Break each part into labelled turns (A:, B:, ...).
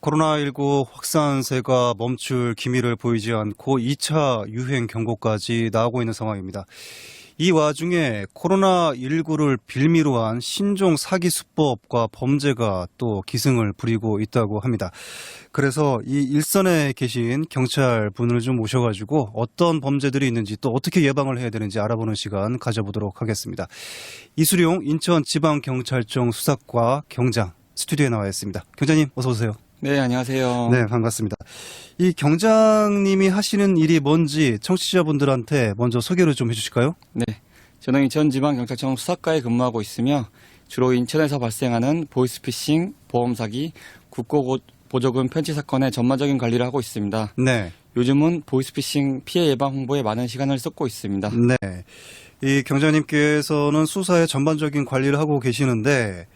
A: 코로나19 확산세가 멈출 기미를 보이지 않고 2차 유행 경고까지 나오고 있는 상황입니다. 이 와중에 코로나19를 빌미로 한 신종 사기 수법과 범죄가 또 기승을 부리고 있다고 합니다. 그래서 이 일선에 계신 경찰 분을 좀 모셔가지고 어떤 범죄들이 있는지 또 어떻게 예방을 해야 되는지 알아보는 시간 가져보도록 하겠습니다. 이수룡 인천지방경찰청 수사과 경장 스튜디오에 나와 있습니다. 경장님 어서 오세요.
B: 네, 안녕하세요.
A: 네, 반갑습니다. 이 경장님이 하시는 일이 뭔지 청취자분들한테 먼저 소개를 좀 해주실까요?
B: 네. 저는 인천지방경찰청 수사과에 근무하고 있으며 주로 인천에서 발생하는 보이스피싱, 보험 사기, 국고 보조금 편취 사건의 전반적인 관리를 하고 있습니다.
A: 네,
B: 요즘은 보이스피싱 피해 예방 홍보에 많은 시간을 쏟고 있습니다.
A: 네. 이 경장님께서는 수사의 전반적인 관리를 하고 계시는데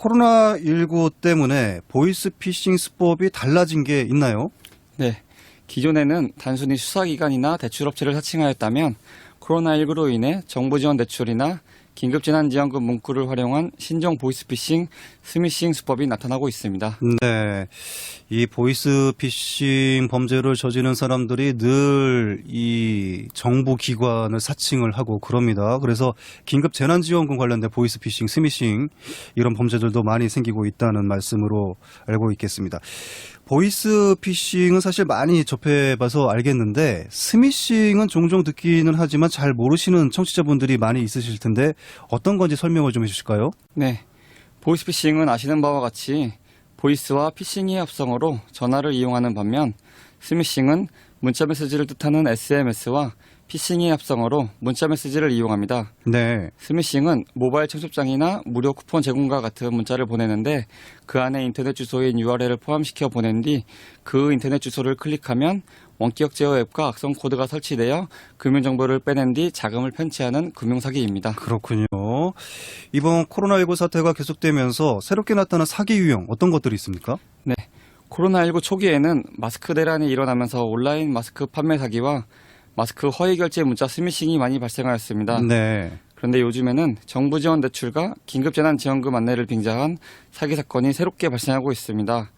A: 코로나19 때문에 보이스피싱 수법이 달라진 게 있나요?
B: 네. 기존에는 단순히 수사기관이나 대출업체를 사칭하였다면 코로나19로 인해 정부 지원 대출이나 긴급재난지원금 문구를 활용한 신종 보이스피싱, 스미싱 수법이 나타나고 있습니다.
A: 네. 이 보이스피싱 범죄를 저지른 사람들이 늘 이 정부 기관을 사칭을 하고 그럽니다. 그래서 긴급 재난지원금 관련된 보이스피싱, 스미싱 이런 범죄들도 많이 생기고 있다는 말씀으로 알고 있겠습니다. 보이스 피싱은 사실 많이 접해봐서 알겠는데 스미싱은 종종 듣기는 하지만 잘 모르시는 청취자분들이 많이 있으실 텐데 어떤 건지 설명을 좀 해주실까요?
B: 네. 보이스 피싱은 아시는 바와 같이 보이스와 피싱의 합성어로 전화를 이용하는 반면 스미싱은 문자 메시지를 뜻하는 SMS와 피싱의 합성어로 문자 메시지를 이용합니다.
A: 네.
B: 스미싱은 모바일 청첩장이나 무료 쿠폰 제공과 같은 문자를 보내는데 그 안에 인터넷 주소인 URL을 포함시켜 보낸 뒤 그 인터넷 주소를 클릭하면 원격 제어 앱과 악성 코드가 설치되어 금융 정보를 빼낸 뒤 자금을 편취하는 금융 사기입니다.
A: 그렇군요. 이번 코로나19 사태가 계속되면서 새롭게 나타난 사기 유형 어떤 것들이 있습니까?
B: 네. 코로나19 초기에는 마스크 대란이 일어나면서 온라인 마스크 판매 사기와 마스크 허위 결제 문자 스미싱이 많이 발생하였습니다.
A: 네.
B: 그런데 요즘에는 정부 지원 대출과 긴급 재난 지원금 안내를 빙자한 사기 사건이 새롭게 발생하고 있습니다.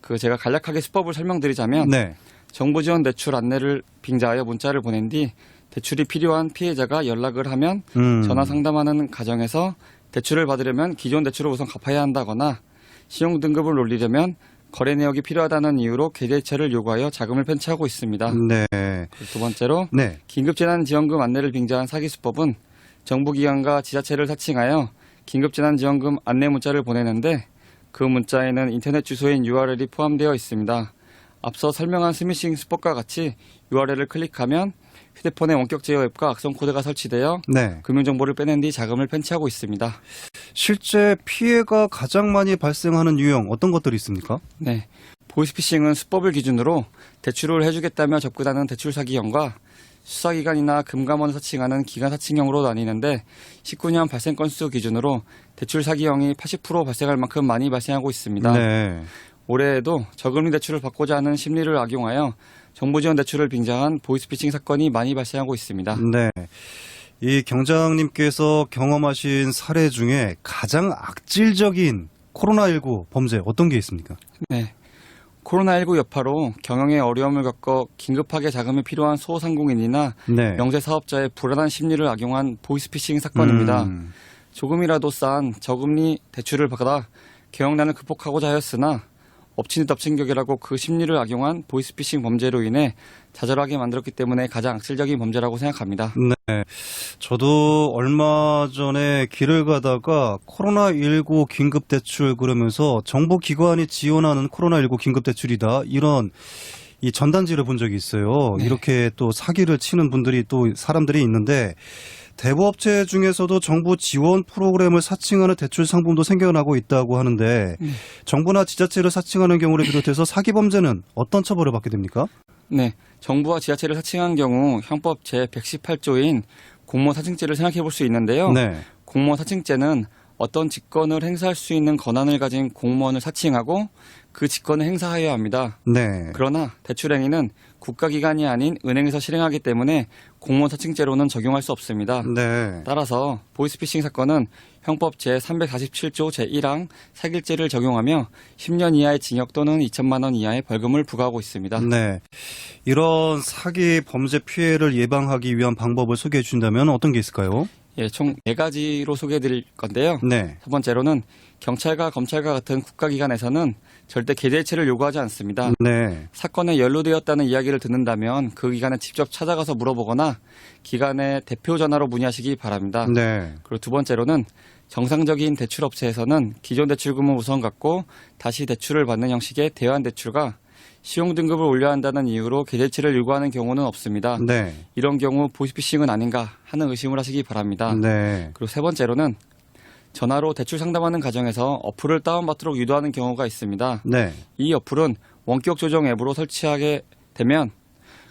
B: 그 제가 간략하게 수법을 설명드리자면
A: 네.
B: 정부 지원 대출 안내를 빙자하여 문자를 보낸 뒤 대출이 필요한 피해자가 연락을 하면
A: 음.
B: 전화 상담하는 과정에서 대출을 받으려면 기존 대출을 우선 갚아야 한다거나 신용 등급을 올리려면 거래 내역이 필요하다는 이유로 계좌이체를 요구하여 자금을 편취하고 있습니다.
A: 네.
B: 두 번째로
A: 네.
B: 긴급재난지원금 안내를 빙자한 사기 수법은 정부기관과 지자체를 사칭하여 긴급재난지원금 안내 문자를 보내는데 그 문자에는 인터넷 주소인 URL이 포함되어 있습니다. 앞서 설명한 스미싱 수법과 같이 URL을 클릭하면 휴대폰의 원격 제어 앱과 악성 코드가 설치되어
A: 네.
B: 금융 정보를 빼낸 뒤 자금을 편취하고 있습니다.
A: 실제 피해가 가장 많이 발생하는 유형 어떤 것들이 있습니까?
B: 네. 보이스피싱은 수법을 기준으로 대출을 해주겠다며 접근하는 대출 사기형과 수사기관이나 금감원을 사칭하는 기관 사칭형으로 나뉘는데 19년 발생 건수 기준으로 대출 사기형이 80% 발생할 만큼 많이 발생하고 있습니다.
A: 네.
B: 올해에도 저금리 대출을 받고자 하는 심리를 악용하여 정부 지원 대출을 빙자한 보이스피싱 사건이 많이 발생하고 있습니다.
A: 네. 이 경장님께서 경험하신 사례 중에 가장 악질적인 코로나19 범죄 어떤 게 있습니까?
B: 네. 코로나19 여파로 경영에 어려움을 겪어 긴급하게 자금이 필요한 소상공인이나
A: 네.
B: 영세 사업자의 불안한 심리를 악용한 보이스피싱 사건입니다.
A: 음.
B: 조금이라도 싼 저금리 대출을 받아 경영난을 극복하고자 하였으나 데 덮친 격이라고 그 심리를 악용한 보이스피싱 범죄로 인해 좌절하게 만들었기 때문에 가장 악질적인 범죄라고 생각합니다.
A: 네. 저도 얼마 전에 길을 가다가 코로나19 긴급대출 그러면서 정부기관이 지원하는 코로나19 긴급대출이다. 이런 이 전단지를 본 적이 있어요.
B: 네.
A: 이렇게 또 사기를 치는 분들이 또 사람들이 있는데 대부업체 중에서도 정부 지원 프로그램을 사칭하는 대출 상품도 생겨나고 있다고 하는데
B: 음.
A: 정부나 지자체를 사칭하는 경우를 비롯해서 사기 범죄는 어떤 처벌을 받게 됩니까?
B: 네. 정부와 지자체를 사칭한 경우 형법 제 118조인 공모 사칭죄를 생각해 볼 수 있는데요.
A: 네.
B: 공모 사칭죄는 어떤 직권을 행사할 수 있는 권한을 가진 공무원을 사칭하고 그 직권을 행사하여야 합니다.
A: 네.
B: 그러나 대출 행위는 국가기관이 아닌 은행에서 실행하기 때문에 공무원 사칭죄로는 적용할 수 없습니다.
A: 네.
B: 따라서 보이스피싱 사건은 형법 제347조 제1항 사기죄를 적용하며 10년 이하의 징역 또는 2천만 원 이하의 벌금을 부과하고 있습니다.
A: 네. 이런 사기 범죄 피해를 예방하기 위한 방법을 소개해 주신다면 어떤 게 있을까요?
B: 예, 총 네 가지로 소개해 드릴 건데요.
A: 네.
B: 첫 번째로는 경찰과 검찰과 같은 국가기관에서는 절대 계좌이체를 요구하지 않습니다.
A: 네.
B: 사건에 연루되었다는 이야기를 듣는다면 그 기관에 직접 찾아가서 물어보거나 기관의 대표 전화로 문의하시기 바랍니다.
A: 네.
B: 그리고 두 번째로는 정상적인 대출업체에서는 기존 대출금을 우선 갚고 다시 대출을 받는 형식의 대환 대출과 시용 등급을 올려야 한다는 이유로 계좌이체를 요구하는 경우는 없습니다.
A: 네.
B: 이런 경우 보이스피싱은 아닌가 하는 의심을 하시기 바랍니다.
A: 네.
B: 그리고 세 번째로는 전화로 대출 상담하는 과정에서 어플을 다운받도록 유도하는 경우가 있습니다.
A: 네.
B: 이 어플은 원격 조정 앱으로 설치하게 되면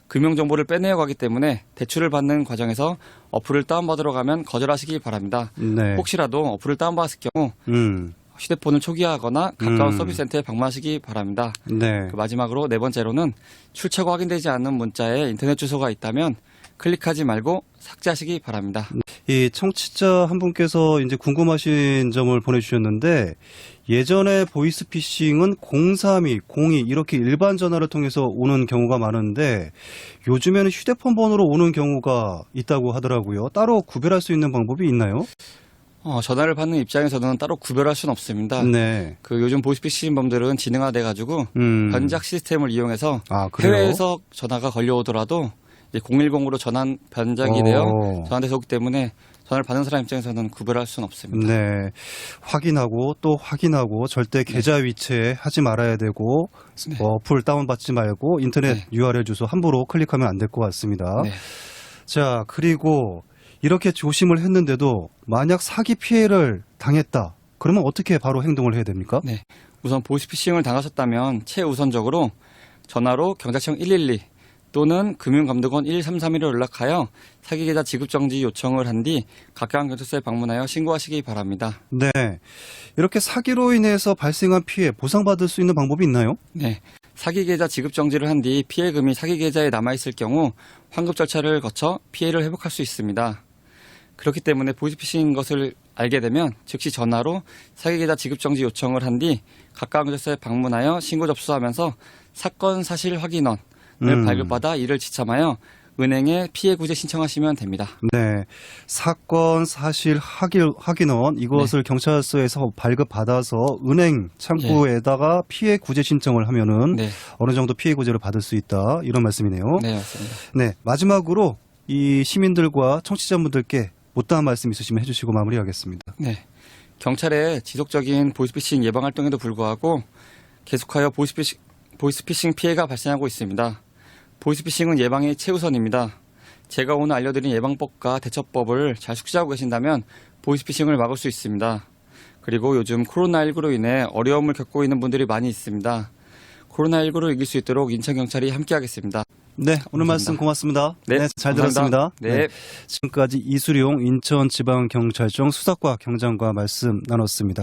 B: 금융 정보를 빼내어 가기 때문에 대출을 받는 과정에서 어플을 다운받으러 가면 거절하시기 바랍니다.
A: 네.
B: 혹시라도 어플을 다운받았을 경우
A: 음.
B: 휴대폰을 초기화하거나 가까운
A: 음.
B: 서비스 센터에 방문하시기 바랍니다.
A: 네.
B: 그 마지막으로 네 번째로는 출처가 확인되지 않는 문자에 인터넷 주소가 있다면 클릭하지 말고 삭제하시기 바랍니다.
A: 이 청취자 한 분께서 이제 궁금하신 점을 보내주셨는데 예전에 보이스피싱은 032, 02 이렇게 일반 전화를 통해서 오는 경우가 많은데 요즘에는 휴대폰 번호로 오는 경우가 있다고 하더라고요. 따로 구별할 수 있는 방법이 있나요?
B: 어, 전화를 받는 입장에서는 따로 구별할 수는 없습니다.
A: 네.
B: 그 요즘 보이스피싱 범들은 진흥화돼 가지고
A: 음.
B: 변작 시스템을 이용해서
A: 아, 그래요?
B: 해외에서 전화가 걸려오더라도 010으로 전환 변작이
A: 어.
B: 되어 전환돼서 오기 때문에 전화를 받는 사람 입장에서는 구별할 수는 없습니다.
A: 네. 확인하고 또 확인하고 절대 계좌 위치에 하지 말아야 되고
B: 네.
A: 어플 다운받지 말고 인터넷
B: 네.
A: URL 주소 함부로 클릭하면 안 될 것 같습니다.
B: 네.
A: 자, 그리고 이렇게 조심을 했는데도 만약 사기 피해를 당했다. 그러면 어떻게 바로 행동을 해야 됩니까?
B: 네. 우선 보이스피싱을 당하셨다면 최우선적으로 전화로 경찰청 112 또는 금융감독원 1331로 연락하여 사기 계좌 지급 정지 요청을 한뒤 각각 경찰서에 방문하여 신고하시기 바랍니다.
A: 네. 이렇게 사기로 인해서 발생한 피해 보상받을 수 있는 방법이 있나요?
B: 네. 사기 계좌 지급 정지를 한 뒤 피해금이 사기 계좌에 남아 있을 경우 환급 절차를 거쳐 피해를 회복할 수 있습니다. 그렇기 때문에 보이스피싱인 것을 알게 되면 즉시 전화로 사기 계좌 지급 정지 요청을 한뒤 각각 경찰서에 방문하여 신고 접수하면서 사건 사실 확인원을
A: 음.
B: 발급받아 이를 지참하여 은행에 피해 구제 신청하시면 됩니다.
A: 네. 사건 사실 확인, 확인원 이것을 경찰서에서 발급받아서 은행 창구에다가 피해 구제 신청을 하면은
B: 네,
A: 어느 정도 피해 구제를 받을 수 있다. 이런 말씀이네요.
B: 네 맞습니다.
A: 네. 마지막으로 이 시민들과 청취자분들께 못다한 말씀 있으시면 해주시고 마무리하겠습니다.
B: 네. 경찰의 지속적인 보이스피싱 예방 활동에도 불구하고 계속하여 보이스피싱, 보이스피싱 피해가 발생하고 있습니다. 보이스피싱은 예방이 최우선입니다. 제가 오늘 알려드린 예방법과 대처법을 잘 숙지하고 계신다면 보이스피싱을 막을 수 있습니다. 그리고 요즘 코로나19로 인해 어려움을 겪고 있는 분들이 많이 있습니다. 코로나19를 이길 수 있도록 인천경찰이 함께하겠습니다.
A: 네. 오늘. 말씀 고맙습니다.
B: 네,
A: 잘
B: 감사합니다.
A: 들었습니다.
B: 네.
A: 지금까지 이수룡 인천지방경찰청 수사과 경장과 말씀 나눴습니다.